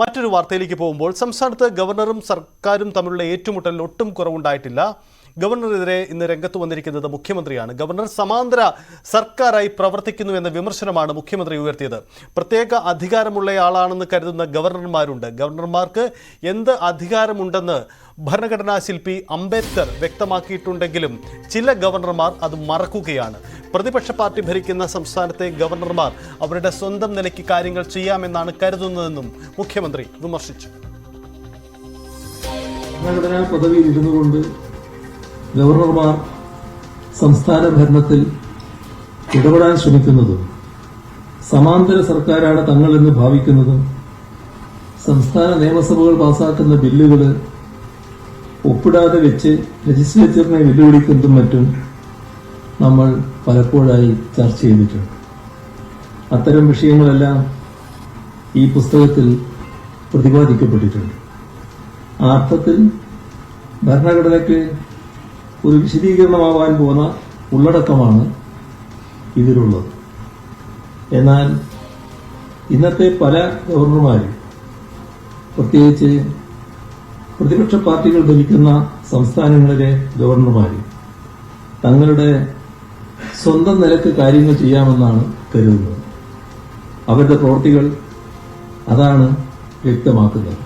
മറ്റൊരു വാർത്തയിലേക്ക് പോകുമ്പോൾ സംസ്ഥാനത്ത് ഗവർണറും സർക്കാരും തമ്മിലുള്ള ഏറ്റുമുട്ടലിൽ ഒട്ടും കുറവുണ്ടായിട്ടില്ല. ഗവർണറെതിരെ ഇന്ന് രംഗത്ത് വന്നിരിക്കുന്നത് മുഖ്യമന്ത്രിയാണ്. ഗവർണർ സമാന്തര സർക്കാരായി പ്രവർത്തിക്കുന്നു എന്ന വിമർശനമാണ് മുഖ്യമന്ത്രി ഉയർത്തിയത്. പ്രത്യേക അധികാരമുള്ളയാളാണെന്ന് കരുതുന്ന ഗവർണർമാരുണ്ട്. ഗവർണർമാർക്ക് എന്ത് അധികാരമുണ്ടെന്ന് ഭരണഘടനാ ശില്പി അംബേദ്കർ വ്യക്തമാക്കിയിട്ടുണ്ടെങ്കിലും ചില ഗവർണർമാർ അത് മറക്കുകയാണ്. പ്രതിപക്ഷ പാർട്ടി ഭരിക്കുന്ന സംസ്ഥാനത്തെ ഗവർണർമാർ അവരുടെ സ്വന്തം നിലയ്ക്ക് കാര്യങ്ങൾ ചെയ്യാമെന്നാണ് കരുതുന്നതെന്നും മുഖ്യമന്ത്രി വിമർശിച്ചു. ഭരണഘടനാ പദവിയിൽ ഇരുന്നു കൊണ്ട് ഗവർണർമാർ സംസ്ഥാന ഭരണത്തിൽ ഇടപെടാൻ ശ്രമിക്കുന്നതും സമാന്തര സർക്കാരാണ് തങ്ങളെന്ന് ഭാവിക്കുന്നതും സംസ്ഥാന നിയമസഭകൾ പാസാക്കുന്ന ബില്ലുകൾ ഒപ്പിടാതെ വെച്ച് ലെജിസ്ലേച്ചറിനെ വെല്ലുവിളിക്കുന്നതും മറ്റും നമ്മൾ പലപ്പോഴായി ചർച്ച ചെയ്തിട്ടുണ്ട്. അത്തരം വിഷയങ്ങളെല്ലാം ഈ പുസ്തകത്തിൽ പ്രതിപാദിക്കപ്പെട്ടിട്ടുണ്ട്. ആ അർത്ഥത്തിൽ ഭരണഘടനയ്ക്ക് ഒരു വിശദീകരണമാവാൻ പോകുന്ന ഉള്ളടക്കമാണ് ഇതിലുള്ളത്. എന്നാൽ ഇന്നത്തെ പല ഗവർണർമാരും പ്രത്യേകിച്ച് പ്രതിപക്ഷ പാർട്ടികൾ ഭരിക്കുന്ന സംസ്ഥാനങ്ങളിലെ ഗവർണർമാരും തങ്ങളുടെ സ്വന്തം നിലയ്ക്ക് കാര്യങ്ങൾ ചെയ്യാമെന്നാണ് കരുതുന്നത്. അവരുടെ പ്രവൃത്തികൾ അതാണ് വ്യക്തമാക്കുന്നത്.